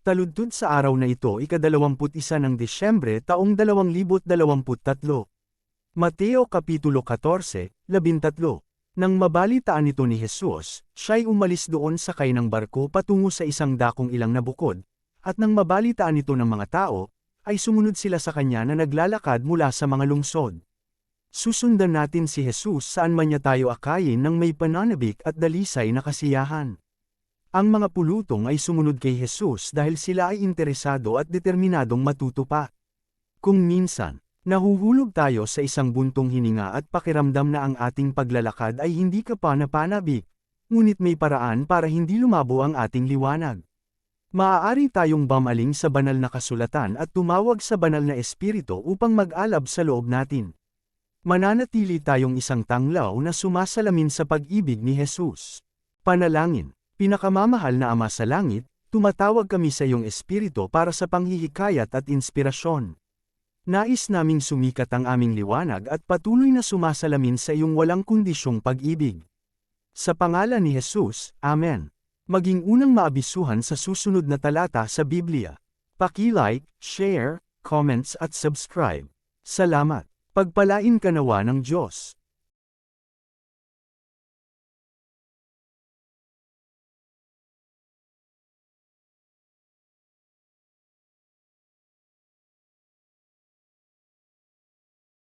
Taludtod sa araw na ito ikadalawamput isa ng Desyembre taong 2023. Mateo Kapitulo 14, 13 Nang mabalitaan ito ni Jesus, siya'y umalis doon sakay ng barko patungo sa isang dakong ilang na bukod, at nang mabalitaan ito ng mga tao, ay sumunod sila sa kanya na naglalakad mula sa mga lungsod. Susundan natin si Jesus saan man niya tayo akayin ng may pananabik at dalisay na kasiyahan. Ang mga pulutong ay sumunod kay Jesus dahil sila ay interesado at determinadong matuto pa. Kung minsan, nahuhulog tayo sa isang buntong hininga at pakiramdam na ang ating paglalakad ay hindi kapana-panabik, ngunit may paraan para hindi lumabo ang ating liwanag. Maaari tayong bamaling sa banal na kasulatan at tumawag sa banal na espiritu upang mag-alab sa loob natin. Mananatili tayong isang tanglaw na sumasalamin sa pag-ibig ni Jesus. Panalangin, pinakamamahal na Ama sa Langit, tumatawag kami sa iyong espiritu para sa panghihikayat at inspirasyon. Nais naming sumikat ang aming liwanag at patuloy na sumasalamin sa iyong walang kondisyong pag-ibig. Sa pangalan ni Jesus, Amen. Maging unang maabisuhan sa susunod na talata sa Biblia. Paki-like, share, comments at subscribe. Salamat. Pagpalain ka nawa ng Diyos.